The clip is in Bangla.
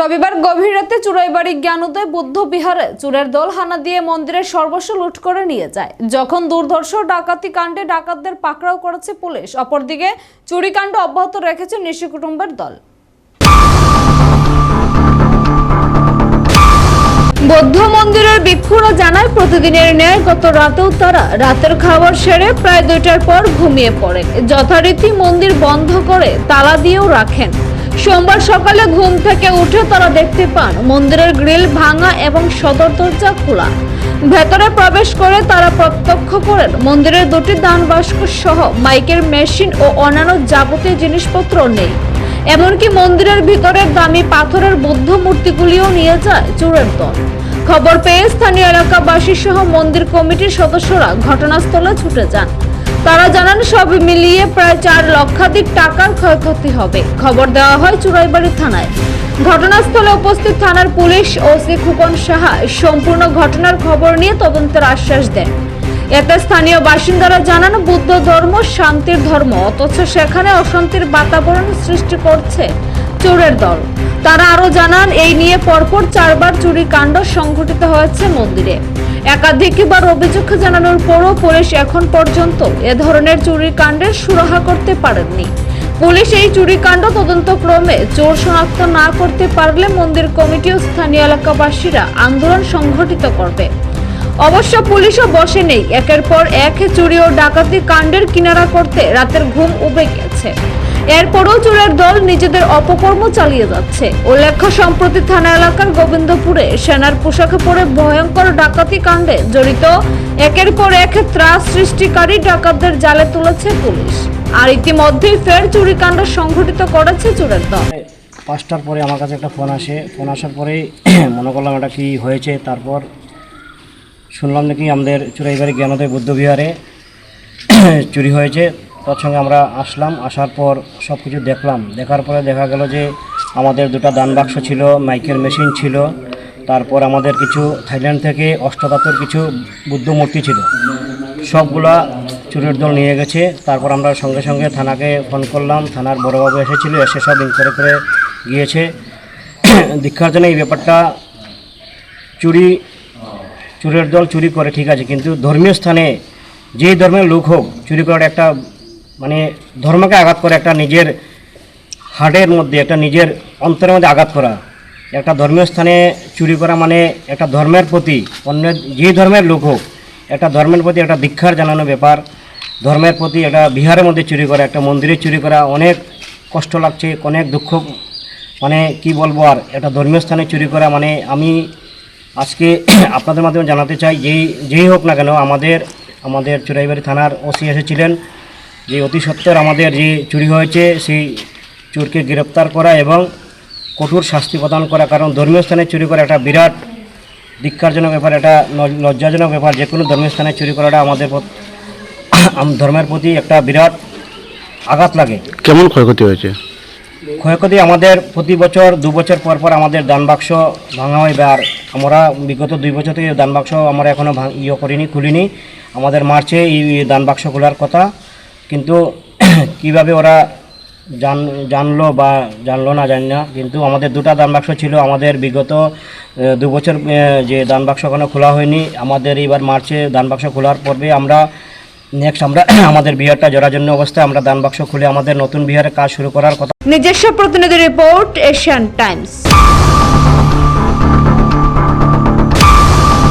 রবিবার গভীর রাতে চুরাইবাড়ি জ্ঞানোদয় বুদ্ধ বিহারে চুরের দল হানা দিয়ে মন্দিরের সর্বস্ব লুট করে নিয়ে যায়। যখন দুর্ধর্ষ ডাকাতি কাণ্ডে ডাকাতদের পাকড়াও করেছে পুলিশ, অপরদিকে চুরিকাণ্ড অব্যাহত রেখেছে নিশি কুটুম্বের দল। বৌদ্ধ মন্দিরের ভিক্ষুরা জানায়, প্রতিদিনের ন্যায় গত রাতেও তারা রাতের খাবার সেরে প্রায় দুইটার পর ঘুমিয়ে পড়েন। যথারীতি মন্দির বন্ধ করে তালা দিয়েও রাখেন। সোমবার সকালে ঘুম থেকে উঠে তারা দেখতে পান মন্দিরের গ্রিল ভাঙা এবং সদর দরজা খোলা। ভেতরে প্রবেশ করে তারা প্রত্যক্ষ করেন মন্দিরের দুটি দান বাস্ক সহ মাইকের মেশিন ও অন্যান্য যাবতীয় জিনিসপত্র নেই। এমনকি মন্দিরের ভিতরের দামি পাথরের বুদ্ধ মূর্তিগুলিও নিয়ে যায় চোরের দল খবর পেয়ে স্থানীয় এলাকাবাসী সহ মন্দির কমিটির সদস্যরা ঘটনাস্থলে ছুটে যান। তারা জানান, সব মিলিয়ে প্রায় চার লক্ষাধিক টাকার ক্ষয়ক্ষতি হবে। খবর দেওয়া হয় চুরাইবাড়ি থানায়। ঘটনাস্থলে উপস্থিত থানার পুলিশ ও ওসি খুকন সাহা সম্পূর্ণ ঘটনার খবর নিয়ে তদন্তের আশ্বাস দেন। এতে স্থানীয় বাসিন্দারা জানান, বুদ্ধ ধর্ম, শান্তির ধর্ম, অথচ সেখানে অশান্তির বাতাবরণ সৃষ্টি করছে চোরের দল। তারা আরও জানান, এই নিয়ে পরপর চারবার চুরি কাণ্ড সংঘটিত হয়েছে মন্দিরে। একাধিকবার অভিযোগ জানানোর পরও পুলিশ এখন পর্যন্ত এ ধরনের চুরি কাণ্ডের সুরাহা করতে পারেননি। পুলিশ এই চুরিকাণ্ড তদন্তক্রমে চোর শনাক্ত না করতে পারলে মন্দির কমিটি ও স্থানীয় এলাকাবাসীরা আন্দোলন সংঘটিত করবে। অবশ্য পুলিশও বসে নেই একের পর এক চুরি ও ডাকাতি কাণ্ডের কিনারা করতে রাতের ঘুম উবে গেছে। এরপরও চোরের দল নিজেদের অপকর্ম চালিয়ে যাচ্ছে। উল্লেখ্য, সম্প্রতি থানা এলাকার গোবিন্দপুরে সেনার পোশাকে পরে ভয়ঙ্কর ডাকাতি কাণ্ডে জড়িত একের পর এক ত্রাস সৃষ্টিকারী ডাকাতদের জালে তুলেছে পুলিশ। আর ইতিমধ্যেই ফের চুরিকাণ্ড সংঘটিত করেছে চোরের দল। পাঁচটার পরে আমার কাছে একটা ফোন আসে। ফোন আসার পরেই মনে করলাম এটা কি হয়েছে। তারপর শুনলাম নাকি আমাদের চুরাইবাড়ি জ্ঞানোদয় বুদ্ধবিহারে চুরি হয়েছে। তার সঙ্গে আমরা আসলাম, আসার পর সব কিছু দেখলাম। দেখার পরে দেখা গেল যে আমাদের দুটো দান বাক্স ছিল, মাইকের মেশিন ছিল, তারপর আমাদের কিছু থাইল্যান্ড থেকে অষ্টধাতুর কিছু বুদ্ধ মূর্তি ছিল। সবগুলা চুরির দল নিয়ে গেছে। তারপর আমরা সঙ্গে সঙ্গে থানাকে ফোন করলাম, থানার বড়োবাবু এসেছিল, এসে সব ইনকোয়ারি করে গিয়েছে। দীক্ষার জন্য এই ব্যাপারটা চুরি, চুরের দল চুরি করে ঠিক আছে, কিন্তু ধর্মীয় স্থানে যেই ধর্মের লোক হোক, চুরি করার একটা মানে ধর্মকে আঘাত করে একটা নিজের হার্টের মধ্যে, একটা নিজের অন্তরের মধ্যে আঘাত করা। একটা ধর্মীয় স্থানে চুরি করা মানে একটা ধর্মের প্রতি, অন্য যে ধর্মের লোক হোক, একটা ধর্মের প্রতি একটা দীক্ষার জানানো ব্যাপার। ধর্মের প্রতি একটা বিহারের মধ্যে চুরি করা, একটা মন্দিরে চুরি করা অনেক কষ্ট লাগছে, অনেক দুঃখ। মানে কি বলব আর, একটা ধর্মীয় স্থানে চুরি করা মানে আমি আজকে আপনাদের মাধ্যমে জানাতে চাই, যেই যেই হোক না কেন আমাদের আমাদের চুরাইবাড়ি থানার ওসি এসেছিলেন। যে অতি সত্বর আমাদের যে চুরি হয়েছে সেই চোরকে গ্রেপ্তার করা এবং কঠোর শাস্তি প্রদান করা কারণ ধর্মীয় স্থানে চুরি করা একটা বিরাট ধিক্কারজনক ব্যাপার একটা ন- লজ্জাজনক ব্যাপার। যে কোনো ধর্মীয় স্থানে চুরি করাটা আমাদের ধর্মের প্রতি একটা বিরাট আঘাত লাগে। কেমন ক্ষয়ক্ষতি হয়েছে? ক্ষয়ক্ষতি আমাদের প্রতি বছর দু বছর পর পর আমাদের দান বাক্স ভাঙা হয় আর আমরা বিগত দুই বছর থেকে দান বাক্স আমরা এখনও ভাঙ ইয়ে করিনি খুলিনি। আমাদের মার্চে এই দান বাক্স খোলার কথা। কিন্তু কীভাবে ওরা জান, জানলো বা জানলো না জানি না, কিন্তু আমাদের দুটা দান বাক্স ছিল। আমাদের বিগত দু বছর যে দান বাক্স এখনও খোলা হয়নি, আমাদের এইবার মার্চে দান বাক্স খোলার পর্বে আমরা নেক্সট আমরা আমাদের বিহারটা জরাজন্য অবস্থায় আমরা দান বাক্স খুলে আমাদের নতুন বিহারে কাজ শুরু করার কথা। নিজস্ব প্রতিনিধি রিপোর্ট, এশিয়ান টাইমস।